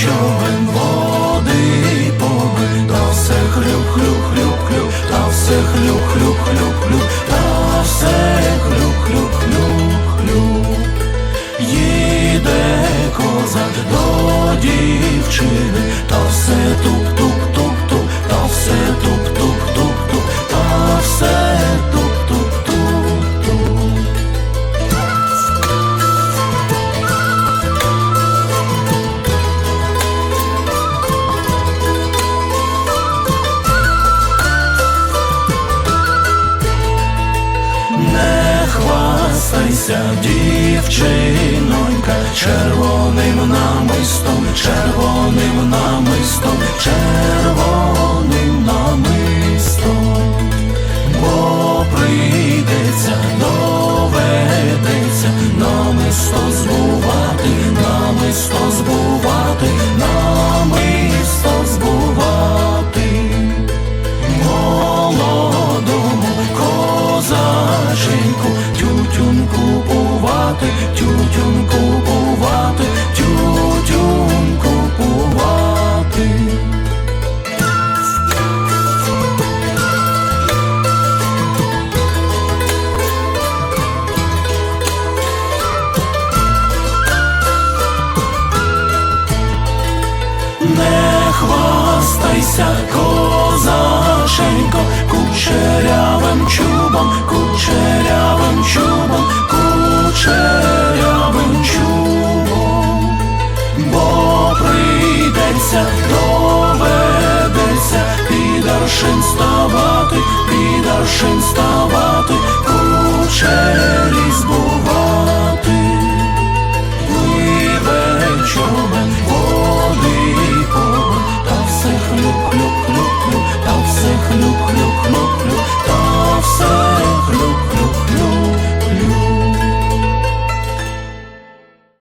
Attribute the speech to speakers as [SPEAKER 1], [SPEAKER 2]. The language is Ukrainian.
[SPEAKER 1] човен води побиль, та все хлюк-хлюк-хлюк-хлюк, та все хлюб-хлюб-хлюб-клю, та все хлюб-хлюк-хлюб-хлюб, Їде коза до дівчини. Хвастайся, дівчинонька, червоним намистом, червоним намистом, червоним намистом, бо прийдеться, доведеться, намисто збувати, намисто збувати, намисто збувати. Молодому козаченьку, тютюн купувати, тютюн купувати, тютюн купувати. Не хвастайся, козаченько, Підаршин ставати, підаршин ставати, куче.